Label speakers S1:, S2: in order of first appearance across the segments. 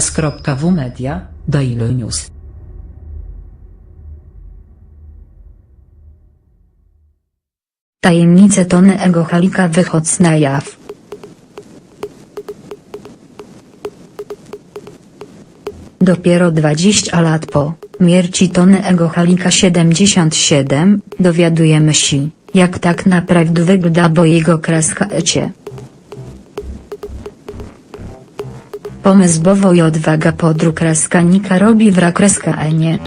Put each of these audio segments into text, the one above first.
S1: S.W Daily News.
S2: Tajemnice Tony Ego Halika wychodzą na jaw. Dopiero 20 lat po śmierci Tony Ego Halika 77, dowiadujemy się, jak tak naprawdę wygląda bo jego kreska ecie. Pomysł bowo i odwaga podróg kreskanika robi wrak kreska enie.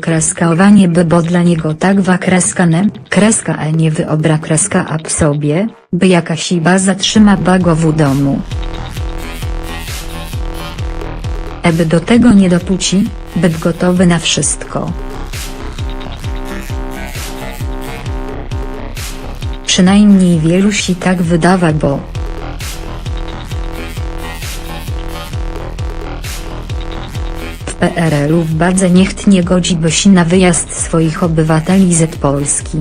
S2: Kreskowanie by bo dla niego tak wa kreska e nie wyobra kreska a w sobie, by jakaś iba zatrzyma bago w domu. Eby do tego nie dopuci, byt gotowy na wszystko. Przynajmniej wielu si tak wydawa bo. W PRL-u w bardzo nikt nie godzi by się na wyjazd swoich obywateli z Polski.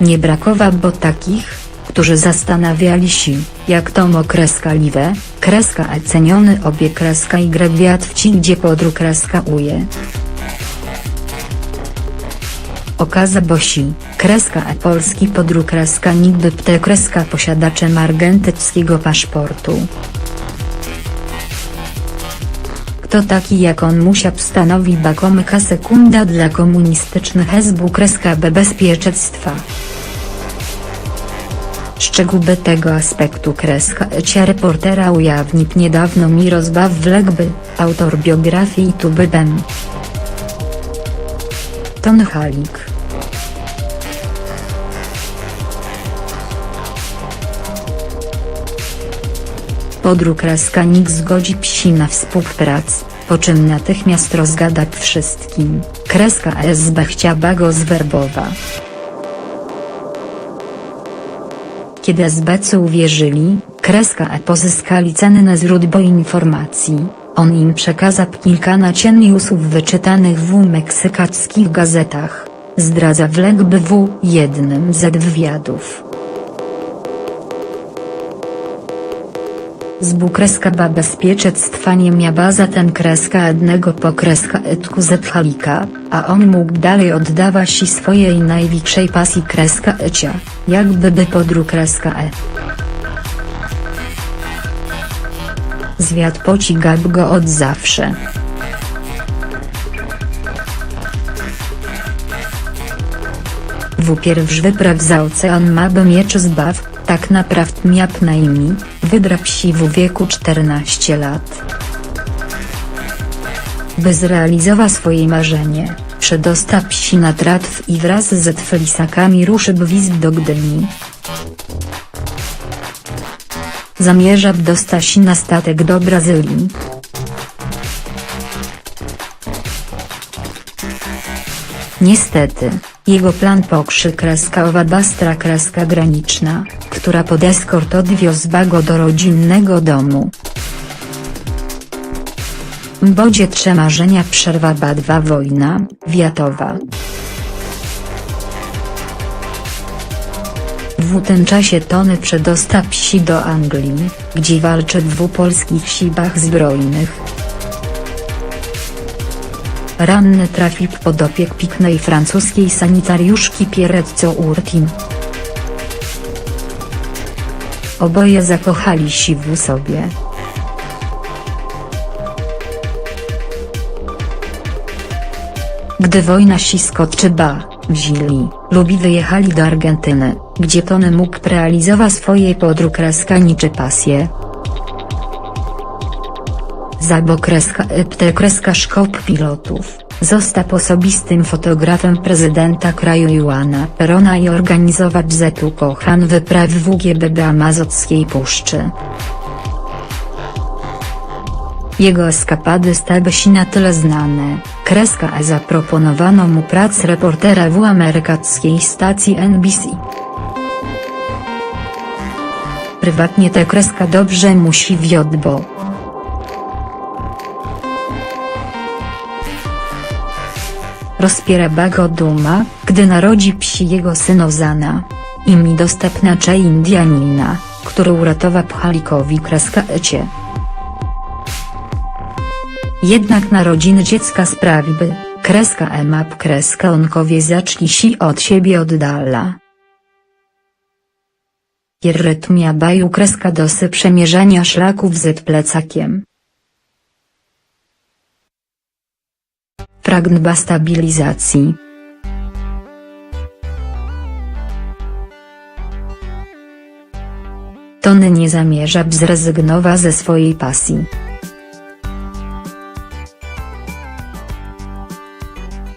S2: Nie brakowa bo takich, którzy zastanawiali się, jak to kreska liwe, kreska e ceniony obie kreska i grewiat wci gdzie podru kreska uje. Okaza bosi, kreska e polski podru kreska nigdy pte kreska posiadaczem argentyckiego paszportu. Kto taki jak on musiał stanowi bakomyka sekunda dla komunistycznych SB kreska B bezpieczeństwa. Szczegóły tego aspektu kreska ecia reportera ujawnił niedawno Mirosław Wlegby, autor biografii Tubybem. Ton Halik. Podróg Raskanik zgodzi psi na współpracę, po czym natychmiast rozgada wszystkim, kreska SB chciała go zwerbowa. Kiedy SBC uwierzyli, kreska E pozyskali cenne źródło informacji, on im przekazał kilka newsów wyczytanych w meksykackich gazetach, zdradza wlegby w jednym z wywiadów. Z kreska ba bezpieczeństwa miała zatem kreska jednego po kreska etku z halika, a on mógł dalej oddawać się swojej największej pasji kreska ecia, jakby by podru kreska e. Zwiat pocigał go od zawsze. W pierwszy wypraw za ocean ma by miecz zbaw, tak naprawdę miał na imię, się w wieku 14 lat. By zrealizować swoje marzenie, przedostał się na tratw i wraz z felisakami ruszył wizyt do Gdyni. Zamierza dostać się na statek do Brazylii. Niestety, jego plan pokrzy kreska owa bastra kreska graniczna, która pod eskort odwiozła go do rodzinnego domu. Bodzie trze marzenia przerwa badwa wojna, wiatowa. W tym czasie Tony przedostał się do Anglii, gdzie walczy w dwóch polskich siłach zbrojnych. Ranny trafił pod opiek piknej francuskiej sanitariuszki Pierezzo Urtin. Oboje zakochali się w sobie. Gdy wojna się skoczy ba, wzięli, lubi wyjechali do Argentyny, gdzie Tony mógł realizować swoje podróg raskanicze pasje. Zabo kreska Epte kreska szkop pilotów, został osobistym fotografem prezydenta kraju Juana Perona i organizować zetu kochan wypraw w Amazockiej Puszczy. Jego eskapady stały się na tyle znane, kreska E zaproponowano mu pracę reportera w amerykańskiej stacji NBC. Prywatnie tę kreska dobrze musi wiodbo. Rozpiera go duma, gdy narodzi psi jego syn Ozana. i mi dostępna cze Indianina, który uratował Pchalikowi kreska ecie. Jednak narodziny dziecka sprawiły, kreska emap kreska onkowie zaczli si od siebie oddala. Rytmia baju kreska dosy przemierzania szlaków z plecakiem. Pragnba stabilizacji. Tony nie zamierza zrezygnować ze swojej pasji.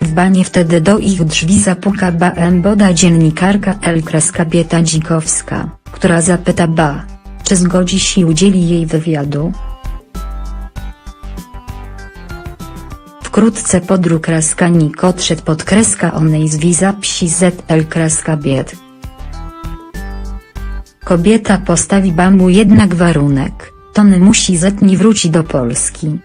S2: W banie wtedy do ich drzwi zapuka Ba Boda dziennikarka El Kreskabieta Dzikowska, która zapyta Ba, czy zgodzi się udzieli jej wywiadu. Wkrótce podróg kreska Nik odszedł pod kreska onej z wiza psi z El Kreskabiet. Kobieta postawi Bamu jednak warunek, Tony musi zetni wróci do Polski.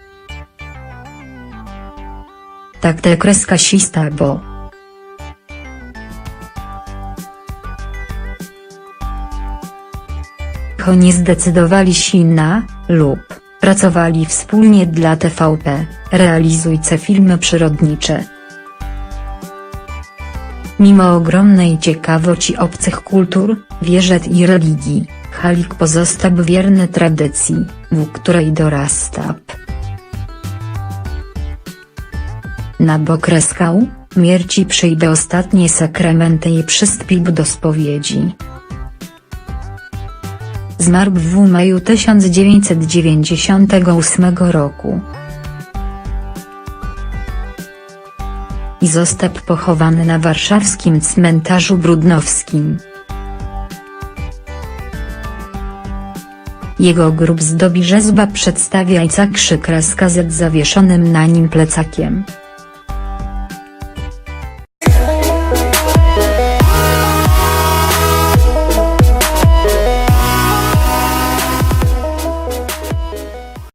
S2: Tak te kreska sista bo. Oni zdecydowali się na, lub, pracowali wspólnie dla TVP, realizujce filmy przyrodnicze. Mimo ogromnej ciekawości obcych kultur, wierzet i religii, Halik pozostał wierny tradycji, w której dorastał. Na bokreskał, mierci przyjdę ostatnie sakramenty i przystąpił do spowiedzi. Zmarł w maju 1998 roku. I został pochowany na warszawskim cmentarzu brudnowskim. Jego grób zdobi rzezba przedstawiająca krzyk z zawieszonym na nim plecakiem.